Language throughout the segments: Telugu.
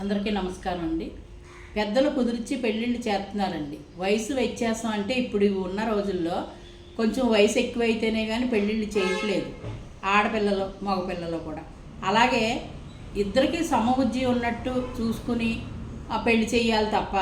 అందరికీ నమస్కారం అండి. పెద్దలు కుదిర్చి పెళ్ళిళ్ళు చేస్తున్నారండి. వయసు వ్యత్యాసం అంటే ఇప్పుడు ఉన్న రోజుల్లో కొంచెం వయసు ఎక్కువైతేనే కానీ పెళ్ళిళ్ళు చేయట్లేదు. ఆడపిల్లలు మగపిల్లలు కూడా. అలాగే ఇద్దరికి సమబుద్ధి ఉన్నట్టు చూసుకుని ఆ పెళ్ళి చేయాలి తప్ప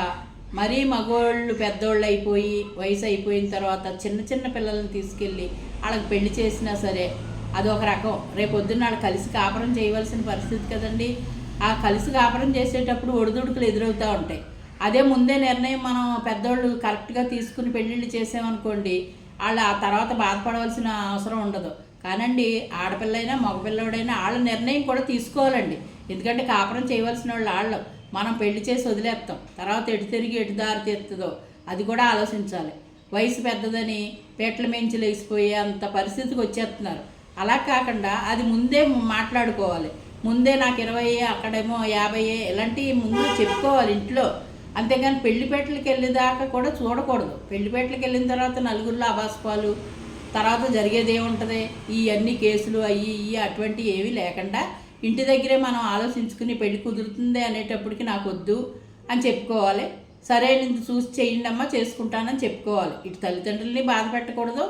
మరీ మగవాళ్ళు పెద్దోళ్ళు అయిపోయి వయసు అయిపోయిన తర్వాత చిన్న చిన్న పిల్లల్ని తీసుకెళ్ళి వాళ్ళకి పెళ్ళి చేసినా సరే అదొక రకం. రేపొద్దున వాళ్ళు కలిసి కాపురం చేయవలసిన పరిస్థితి కదండి. ఆ కలిసి కాపురం చేసేటప్పుడు ఒడిదుడుకులు ఎదురవుతూ ఉంటాయి. అదే ముందే నిర్ణయం మనం పెద్దోళ్ళు కరెక్ట్గా తీసుకుని పెళ్ళిళ్ళు చేసామనుకోండి వాళ్ళు ఆ తర్వాత బాధపడవలసిన అవసరం ఉండదు. కానండి ఆడపిల్లైనా మగపిల్లడైనా వాళ్ళ నిర్ణయం కూడా తీసుకోవాలండి. ఎందుకంటే కాపురం చేయవలసిన వాళ్ళు వాళ్ళు మనం పెళ్ళి చేసి వదిలేస్తాం. తర్వాత ఎటు తిరిగి ఎటు దారి తీరుతుందో అది కూడా ఆలోచించాలి. వయసు పెద్దదని పేట్ల మించి లేచిపోయే అంత పరిస్థితికి వచ్చేస్తున్నారు. అలా కాకుండా అది ముందే మాట్లాడుకోవాలి. ముందే నాకు ఇరవై అక్కడేమో యాభై ఇలాంటివి ముందు చెప్పుకోవాలి ఇంట్లో. అంతేగాని పెళ్ళిపేటలకు వెళ్ళేదాకా కూడా చూడకూడదు. పెళ్ళిపేటలకు వెళ్ళిన తర్వాత నలుగురిలో అభాస్పాలు తర్వాత జరిగేది ఏముంటుంది? ఈ అన్ని కేసులు అయ్యి ఇవి అటువంటివి ఏవి లేకుండా ఇంటి దగ్గరే మనం ఆలోచించుకుని పెళ్ళి కుదురుతుంది అనేటప్పటికి నాకు వద్దు అని చెప్పుకోవాలి. సరే నేను చూసి చేయండి అమ్మా చేసుకుంటానని చెప్పుకోవాలి. ఇటు తల్లిదండ్రుల్ని బాధ పెట్టకూడదు.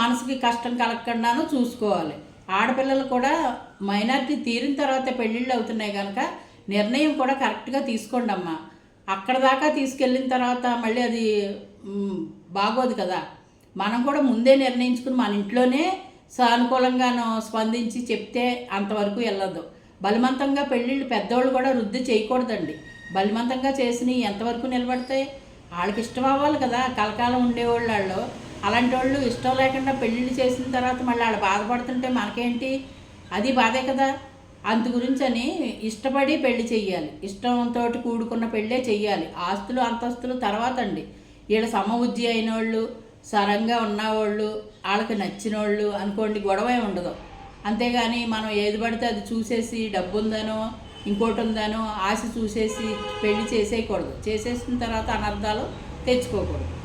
మనసుకి కష్టం కలగకుండాను చూసుకోవాలి. ఆడపిల్లలు కూడా మైనార్టీ తీరిన తర్వాత పెళ్ళిళ్ళు అవుతున్నాయి కనుక నిర్ణయం కూడా కరెక్ట్గా తీసుకోండి అమ్మా అక్కడ దాకా తీసుకెళ్ళిన తర్వాత మళ్ళీ అది బాగోదు కదా. మనం కూడా ముందే నిర్ణయించుకుని మన ఇంట్లోనే సానుకూలంగాను స్పందించి చెప్తే అంతవరకు వెళ్ళదు. బలవంతంగా పెళ్ళిళ్ళు పెద్దోళ్ళు కూడా వృద్ధి చేయకూడదండి. బలవంతంగా చేసినవి ఎంతవరకు నిలబడతాయి? వాళ్ళకి ఇష్టం అవ్వాలి కదా. కలకాలం ఉండేవాళ్ళు వాళ్ళు. అలాంటి వాళ్ళు ఇష్టం లేకుండా పెళ్ళిళ్ళు చేసిన తర్వాత మళ్ళీ వాళ్ళు బాధపడుతుంటే మనకేంటి? అది బాధే కదా. అందు గురించి అని ఇష్టపడి పెళ్ళి చెయ్యాలి. ఇష్టంతో కూడుకున్న పెళ్ళే చెయ్యాలి. ఆస్తులు అంతస్తులు తర్వాత అండి వీళ్ళ సమబుద్ధి అయిన వాళ్ళు సరంగా ఉన్నవాళ్ళు వాళ్ళకి నచ్చిన వాళ్ళు అనుకోండి గొడవ ఉండదు. అంతేగాని మనం ఏది పడితే అది చూసేసి డబ్బు ఉందనో ఇంకోటి ఉందనో ఆశ చూసేసి పెళ్ళి చేసేయకూడదు. చేసేసిన తర్వాత అనర్థాలు తెచ్చుకోకూడదు.